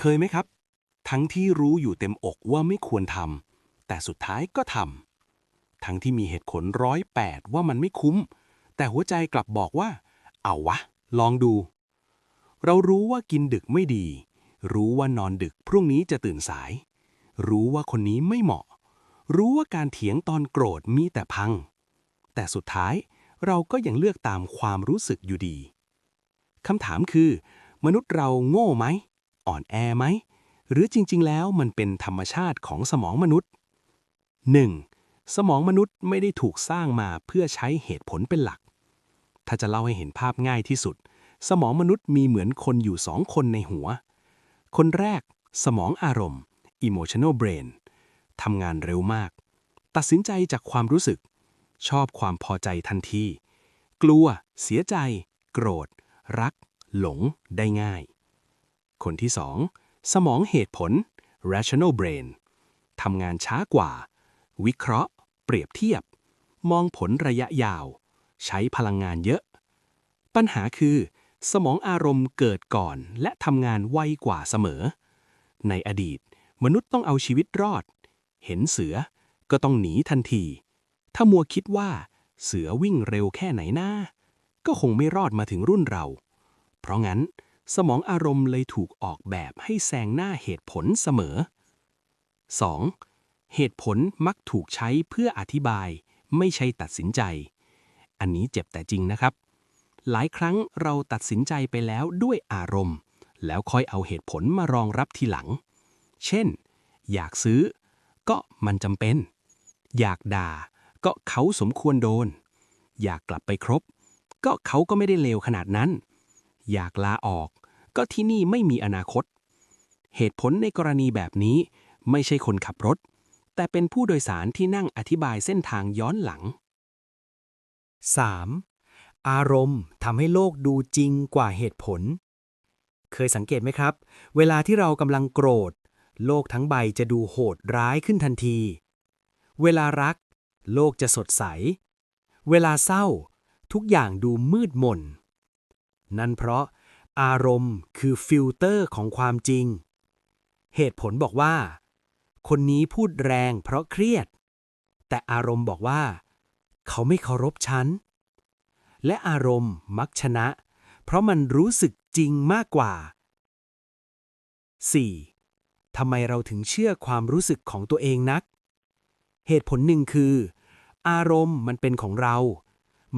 เคยไหมครับ ทั้งที่รู้อยู่เต็มอกว่าไม่ควรทำแต่สุดท้ายก็ทำทั้งที่มีเหตุผลร้อยแปดว่ามันไม่คุ้ม แต่หัวใจกลับบอกว่า เอาวะ ลองดู เรารู้ว่ากินดึกไม่ดี รู้ว่านอนดึกพรุ่งนี้จะตื่นสาย รู้ว่าคนนี้ไม่เหมาะ รู้ว่าการเถียงตอนโกรธมีแต่พัง แต่สุดท้ายเราก็ยังเลือกตามความรู้สึกอยู่ดีคำถามคือ มนุษย์เราโง่ไหม อ่อนแอไหม หรือจริง ๆ แล้วมันเป็นธรรมชาติของสมองมนุษย์ 1. สมองมนุษย์ไม่ได้ถูกสร้างมาเพื่อใช้เหตุผลเป็นหลัก ถ้าจะเล่าให้เห็นภาพง่ายที่สุด สมองมนุษย์มีเหมือนคนอยู่สองคนในหัว คนแรก สมองอารมณ์ emotional brain ทำงานเร็วมาก ตัดสินใจจากความรู้สึก ชอบความพอใจทันที กลัว เสียใจ โกรธ รัก หลงได้ง่าย คนที่สองสมองเหตุผล rational brain ทำงานช้ากว่า วิเคราะห์ เปรียบเทียบ มองผลระยะยาว ใช้พลังงานเยอะ ปัญหาคือ สมองอารมณ์เกิดก่อนและทำงานไวกว่าเสมอ ในอดีต มนุษย์ต้องเอาชีวิตรอด เห็นเสือก็ต้องหนีทันที ถ้ามัวคิดว่า เสือวิ่งเร็วแค่ไหนหน้า ก็คงไม่รอดมาถึงรุ่นเรา เพราะงั้น สมองอารมณ์เลยถูกออกแบบให้แซงหน้าเหตุผลเสมอ 2. เหตุผลมักถูกใช้เพื่ออธิบาย ไม่ใช่ตัดสินใจ อันนี้เจ็บแต่จริงนะครับ หลายครั้งเราตัดสินใจไปแล้วด้วยอารมณ์ แล้วค่อยเอาเหตุผลมารองรับทีหลัง เช่น อยากซื้อ ก็มันจำเป็น อยากด่า ก็เขาสมควรโดน อยากกลับไปครบ ก็เขาก็ไม่ได้เลวขนาดนั้น อยากลาออก ก็ที่นี่ไม่มีอนาคต เหตุผลในกรณีแบบนี้ ไม่ใช่คนขับรถ แต่เป็นผู้โดยสารที่นั่งอธิบายเส้นทางย้อนหลัง 3. อารมณ์ทำให้โลกดูจริงกว่าเหตุผล เคยสังเกตไหมครับ เวลาที่เรากำลังโกรธ โลกทั้งใบจะดูโหดร้ายขึ้นทันที เวลารัก โลกจะสดใส เวลาเศร้า ทุกอย่างดูมืดมน นั่นเพราะอารมณ์คือฟิลเตอร์ของความจริง เหตุผลบอกว่า คนนี้พูดแรงเพราะเครียด แต่อารมณ์บอกว่า เขาไม่เคารพฉัน และอารมณ์มักชนะ เพราะมันรู้สึกจริงมากกว่า 4. ทำไมเราถึงเชื่อความรู้สึกของตัวเองนัก เหตุผลหนึ่งคือ อารมณ์มันเป็นของเรา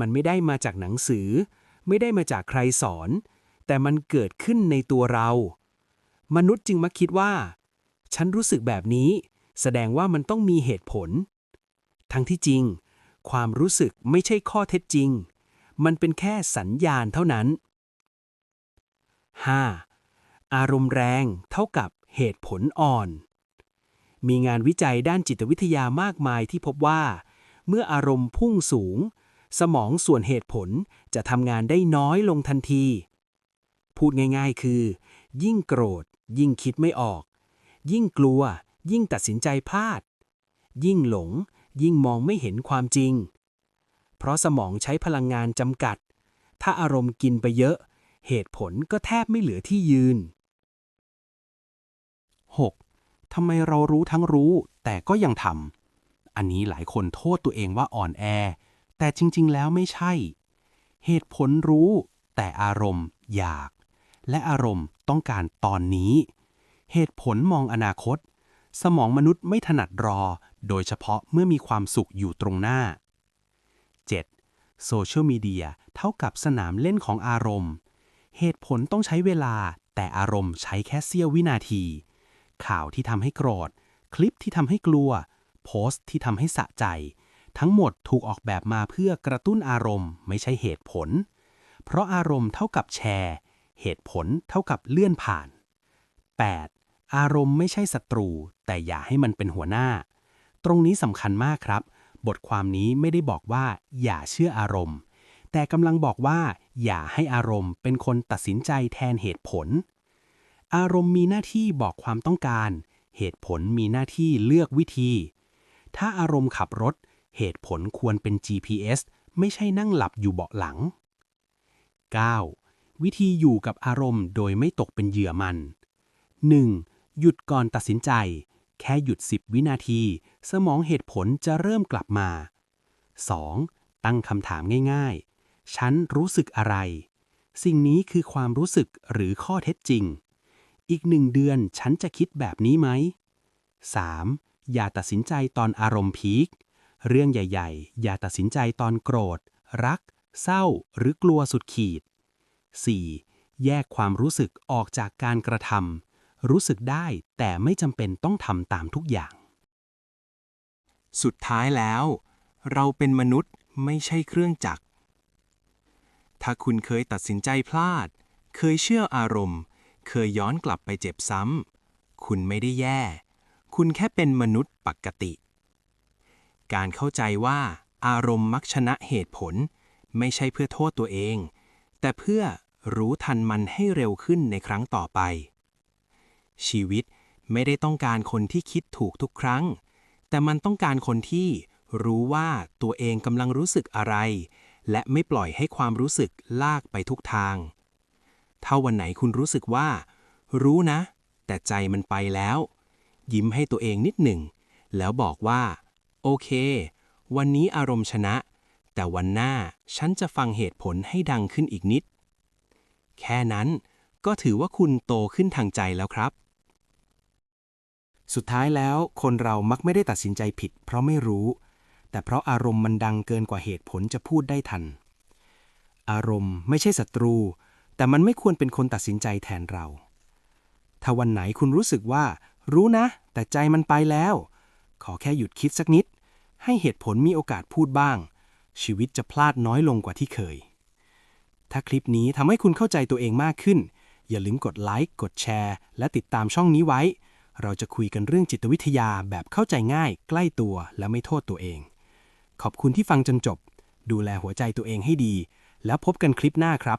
มันไม่ได้มาจากหนังสือ ไม่ได้มาจากใครสอน แต่มันเกิดขึ้นในตัวเรา มนุษย์จึงมักคิดว่า ฉันรู้สึกแบบนี้ แสดงว่ามันต้องมีเหตุผล ทั้งที่จริง ความรู้สึกไม่ใช่ข้อเท็จจริง มันเป็นแค่สัญญาณเท่านั้น 5. อารมณ์แรงเท่ากับเหตุผลอ่อน มีงานวิจัยด้านจิตวิทยามากมายที่พบว่า เมื่ออารมณ์พุ่งสูง สมองส่วนเหตุผลจะทำงานได้น้อยลงทันที พูดง่ายๆคือ ยิ่งโกรธ ยิ่งคิดไม่ออก ยิ่งกลัว ยิ่งตัดสินใจพลาด ยิ่งหลง ยิ่งมองไม่เห็นความจริง เพราะสมองใช้พลังงานจำกัด ถ้าอารมณ์กินไปเยอะ เหตุผลก็แทบไม่เหลือที่ยืน 6. ทำไมเรารู้ทั้งรู้แต่ก็ยังทำอันนี้หลายคนโทษตัวเองว่าอ่อนแอ แต่จริง ๆ แล้วไม่ใช่ เหตุผลรู้ แต่อารมณ์อยาก และอารมณ์ต้องการตอนนี้ เหตุผลมองอนาคต สมองมนุษย์ไม่ถนัดรอ โดยเฉพาะเมื่อมีความสุขอยู่ตรงหน้า 7. โซเชียลมีเดียเท่ากับสนามเล่นของอารมณ์ เหตุผลต้องใช้เวลา แต่อารมณ์ใช้แค่เสี้ยววินาที ข่าวที่ทำให้โกรธ คลิปที่ทำให้กลัว โพสต์ที่ทำให้สะใจ ทั้งหมดถูกออกแบบมาเพื่อกระตุ้นอารมณ์ไม่ใช่เหตุผล เพราะอารมณ์เท่ากับแชร์ เหตุผลเท่ากับเลื่อนผ่าน 8. อารมณ์ไม่ใช่ศัตรู แต่อย่าให้มันเป็นหัวหน้า ตรงนี้สำคัญมากครับ บทความนี้ไม่ได้บอกว่า อย่าเชื่ออารมณ์ แต่กำลังบอกว่า อย่าให้อารมณ์เป็นคนตัดสินใจแทนเหตุผล อารมณ์มีหน้าที่บอกความต้องการ เหตุผลมีหน้าที่เลือกวิธี ถ้าอารมณ์ขับรถ เหตุผลควรเป็น GPS ไม่ใช่นั่งหลับอยู่เบาะหลัง 9. วิธีอยู่กับอารมณ์โดยไม่ตกเป็นเหยื่อมัน 1. หยุดก่อนตัดสินใจ แค่หยุด 10 วินาที สมองเหตุผลจะเริ่มกลับมา 2. ตั้งคำถามง่ายๆ ฉันรู้สึกอะไร สิ่งนี้คือความรู้สึกหรือข้อเท็จจริง อีกหนึ่งเดือนฉันจะคิดแบบนี้ไหม 3. อย่าตัดสินใจตอนอารมณ์พีค เรื่องใหญ่ ๆ อย่าตัดสินใจตอนโกรธ รัก เศร้า หรือกลัวสุดขีด 4. แยกความรู้สึกออกจากการกระทำรู้สึกได้แต่ไม่จำเป็นต้องทำตามทุกอย่าง สุดท้ายแล้ว เราเป็นมนุษย์ไม่ใช่เครื่องจักร ถ้าคุณเคยตัดสินใจพลาด เคยเชื่ออารมณ์ เคยย้อนกลับไปเจ็บซ้ำ คุณไม่ได้แย่ คุณแค่เป็นมนุษย์ปกติ การเข้าใจว่าอารมณ์มักชนะเหตุผล ไม่ใช่เพื่อโทษตัวเอง แต่เพื่อรู้ทันมันให้เร็วขึ้นในครั้งต่อไป ชีวิตไม่ได้ต้องการคนที่คิดถูกทุกครั้ง แต่มันต้องการคนที่รู้ว่าตัวเองกำลังรู้สึกอะไร และไม่ปล่อยให้ความรู้สึกลากไปทุกทาง ถ้าวันไหนคุณรู้สึกว่า รู้นะ แต่ใจมันไปแล้ว ยิ้มให้ตัวเองนิดหนึ่ง แล้วบอกว่า โอเค วันนี้อารมณ์ชนะ แต่วันหน้าฉันจะฟังเหตุผลให้ดังขึ้นอีกนิด แค่นั้นก็ถือว่าคุณโตขึ้นทางใจแล้วครับ สุดท้ายแล้วคนเรามักไม่ได้ตัดสินใจผิด เพราะไม่รู้ แต่เพราะอารมณ์มันดังเกินกว่าเหตุผลจะพูดได้ทัน อารมณ์ไม่ใช่ศัตรู แต่มันไม่ควรเป็นคนตัดสินใจแทนเรา ถ้าวันไหนคุณรู้สึกว่า รู้นะ แต่ใจมันไปแล้ว ขอแค่หยุดคิดสักนิด ให้เหตุผลมีโอกาสพูดบ้าง ชีวิตจะพลาดน้อยลงกว่าที่เคย ถ้าคลิปนี้ทำให้คุณเข้าใจตัวเองมากขึ้น อย่าลืมกดไลค์กดแชร์ และติดตามช่องนี้ไว้ เราจะคุยกันเรื่องจิตวิทยาแบบเข้าใจง่าย ใกล้ตัวและไม่โทษตัวเอง ขอบคุณที่ฟังจนจบ ดูแลหัวใจตัวเองให้ดี แล้วพบกันคลิปหน้าครับ